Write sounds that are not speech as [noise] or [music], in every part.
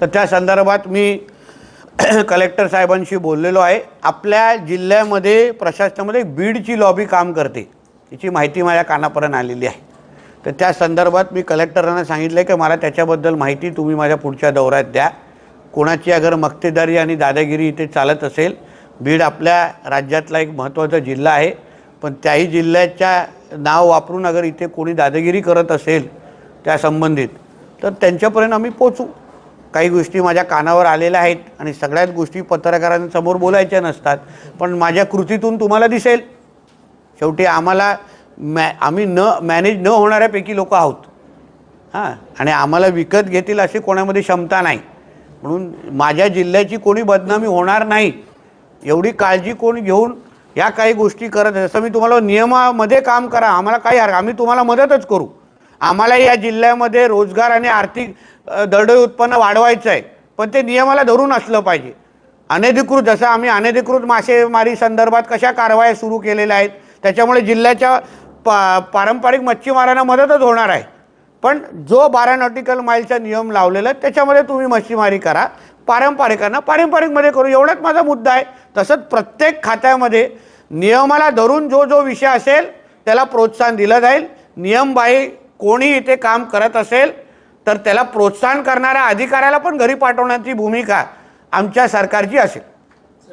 तर त्या संदर्भात मी [clears throat] कलेक्टर साहेबांशी बोललेलो आहे. आपल्या जिल्ह्यामध्ये प्रशासनामध्ये बीडची लॉबी काम करते. याची माहिती माझ्या कानापर्यंत आलेली आहे. तर त्या संदर्भात मी कलेक्टरांना सांगितलं की मला त्याच्याबद्दल माहिती तुम्ही माझ्या पुढच्या दौऱ्यात द्या. कोणाची अगर मक्तेदारी आणि दादागिरी इथे चालत असेल बीड आपल्या राज्यातला एक महत्त्वाचा जिल्हा आहे. पण त्याही जिल्ह्याच्या नाव वापरून अगर इथे कोणी दादागिरी करत असेल त्या संबंधित तर त्यांच्यापर्यंत आम्ही पोचू काही गोष्टी माझ्या कानावर आलेल्या आहेत आणि सगळ्याच गोष्टी पत्रकारांसमोर बोलायच्या नसतात पण माझ्या कृतीतून तुम्हाला दिसेल. शेवटी आम्हाला मॅ आम्ही न मॅनेज न होणाऱ्यापैकी लोक आहोत. हां आणि आम्हाला विकत घेतील अशी कोणामध्ये क्षमता नाही. म्हणून माझ्या जिल्ह्याची कोणी बदनामी होणार नाही. एवढी काळजी कोण घेऊन या काही गोष्टी करत जसं मी तुम्हाला नियमामध्ये काम करा आम्हाला काही हरकत आम्ही तुम्हाला मदतच करू. आम्हाला या जिल्ह्यामध्ये रोजगार आणि आर्थिक दरडोई उत्पन्न वाढवायचं आहे पण ते नियमाला धरून असलं पाहिजे. अनधिकृत जसं आम्ही अनधिकृत मासेमारी संदर्भात कशा कारवाया सुरू केलेल्या आहेत त्याच्यामुळे जिल्ह्याच्या पा पारंपरिक मच्छीमारांना मदतच होणार आहे. पण जो बारा नॉटिकल माईलचा नियम लावलेला आहे त्याच्यामध्ये तुम्ही मच्छीमारी करा. पारंपरिकांना पारंपरिकमध्ये करू. एवढाच माझा मुद्दा आहे. तसंच प्रत्येक खात्यामध्ये नियमाला धरून जो जो विषय असेल त्याला प्रोत्साहन दिलं जाईल. नियमबाह्य कोणी इथे काम करत असेल तर त्याला प्रोत्साहन करणाऱ्या अधिकाऱ्याला पण घरी पाठवण्याची भूमिका आमच्या सरकारची असेल.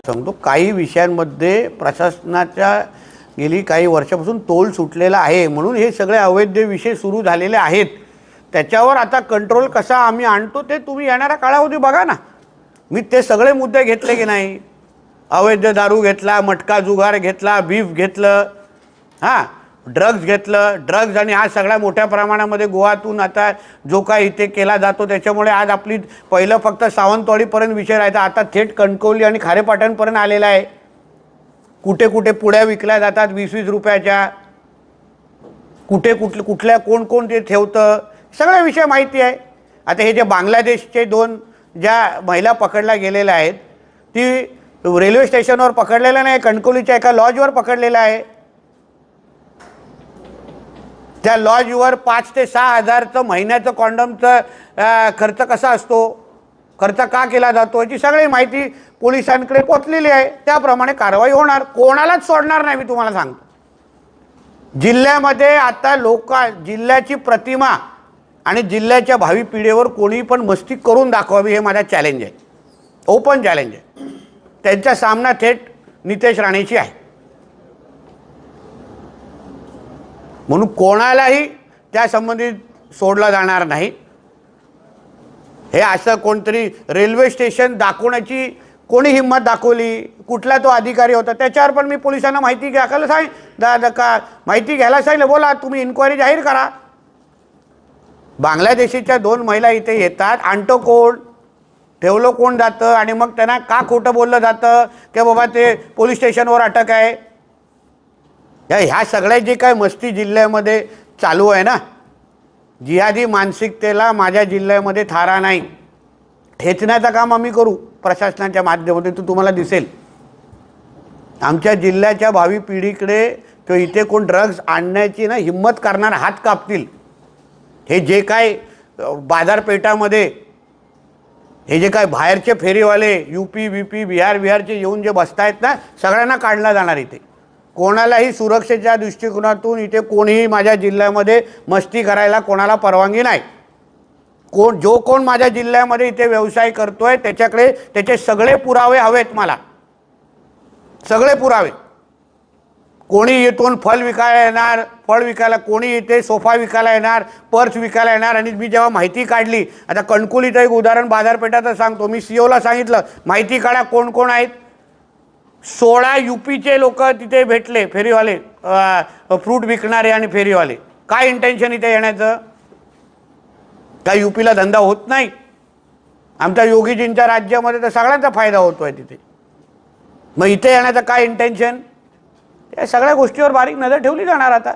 सांगतो काही विषयांमध्ये प्रशासनाच्या गेली काही वर्षापासून तोल सुटलेला आहे म्हणून हे सगळे अवैध विषय सुरू झालेले आहेत. त्याच्यावर आता कंट्रोल कसा आम्ही आणतो ते तुम्ही येणाऱ्या काळामध्ये बघा ना. मी ते सगळे मुद्दे घेतले की नाही? अवैध दारू घेतला मटका जुगार घेतला बीफ घेतलं. हां. ड्रग्ज घेतलं ड्रग्ज आणि हा सगळ्या मोठ्या प्रमाणामध्ये गोवातून आता जो काय इथे केला जातो त्याच्यामुळे आज आपली पहिलं फक्त सावंतवाडीपर्यंत विषय राहायचा आता थेट कणकवली आणि खारेपाटणपर्यंत आलेला आहे. कुठे कुठे पुड्या विकल्या जातात वीस वीस रुपयाच्या. कुठे कुठले कुठल्या कोण कोण ते ठेवतं सगळा विषय माहिती आहे. आता हे जे बांगलादेशचे दोन ज्या महिला पकडल्या गेलेल्या आहेत ती रेल्वे स्टेशनवर पकडलेल्या नाही कणकवलीच्या एका लॉजवर पकडलेल्या आहे. त्या लॉजवर पाच ते सहा हजारचं महिन्याचं कॉन्डमचं खर्च कसा असतो? खर्च का केला जातो याची सगळी माहिती पोलिसांकडे पोचलेली आहे. त्याप्रमाणे कारवाई होणार. कोणालाच सोडणार नाही मी तुम्हाला सांगतो. जिल्ह्यामध्ये आता लोक जिल्ह्याची प्रतिमा आणि जिल्ह्याच्या भावी पिढीवर कोणी पण मस्ती करून दाखवावी हे माझा चॅलेंज आहे. ओपन चॅलेंज आहे. त्यांचा सामना थेट नितेश राणेशी आहे. म्हणून कोणालाही त्या संबंधित सोडला जाणार नाही. हे असं कोणतरी रेल्वे स्टेशन दाखवण्याची कोणी हिंमत दाखवली कुठला तो अधिकारी होता त्याच्यावर पण मी पोलिसांना माहिती घ्यायला सांग दा दा- का माहिती घ्यायला सांगितलं बोला तुम्ही इन्क्वायरी जाहीर करा. बांगलादेशीच्या दोन महिला इथे येतात आणतो कोण ठेवलं कोण जातं आणि मग त्यांना का खोटं बोललं जातं की बाबा ते पोलीस स्टेशनवर अटक आहे. या ह्या सगळ्या जे काय मस्ती जिल्ह्यामध्ये चालू आहे ना जिहादी मानसिकतेला माझ्या जिल्ह्यामध्ये थारा नाही. ठेचण्याचं काम आम्ही करू प्रशासनाच्या माध्यमातून तू तुम्हाला दिसेल. आमच्या जिल्ह्याच्या भावी पिढीकडे किंवा इथे कोण ड्रग्ज आणण्याची ना हिंमत करणार हात कापतील. हे जे काय बाजारपेठामध्ये हे जे काय बाहेरचे फेरीवाले U P B P Bihar बिहारचे येऊन जे बसतायत ना सगळ्यांना काढला जाणार इथे. कोणालाही सुरक्षेच्या दृष्टिकोनातून इथे कोणीही माझ्या जिल्ह्यामध्ये मस्ती करायला कोणाला परवानगी नाही. कोण जो कोण माझ्या जिल्ह्यामध्ये इथे व्यवसाय करतोय त्याच्याकडे त्याचे सगळे पुरावे हवेत मला. सगळे पुरावे. कोणी इथून फल विकायला येणार फळ विकायला कोणी इथे सोफा विकायला येणार पर्स विकायला येणार आणि मी जेव्हा माहिती काढली आता कणकुलीचं एक उदाहरण बाजारपेठाचं सांगतो. मी सीओला सांगितलं माहिती काढा कोण कोण आहेत? सोळा युपीचे लोक तिथे भेटले फेरीवाले. फ्रूट विकणारे आणि फेरीवाले. काय इंटेन्शन इथे येण्याचं? काय युपीला धंदा होत नाही. आमच्या योगीजींच्या राज्यामध्ये तर सगळ्यांचा फायदा होतोय तिथे. मग इथे येण्याचं काय इंटेन्शन या सगळ्या गोष्टीवर बारीक नजर ठेवली जाणार आता.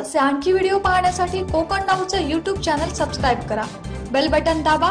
असे आणखी व्हिडिओ पाहण्यासाठी कोकण नाऊचं यूट्यूब चॅनल सबस्क्राईब करा. बेल बटन दाबा.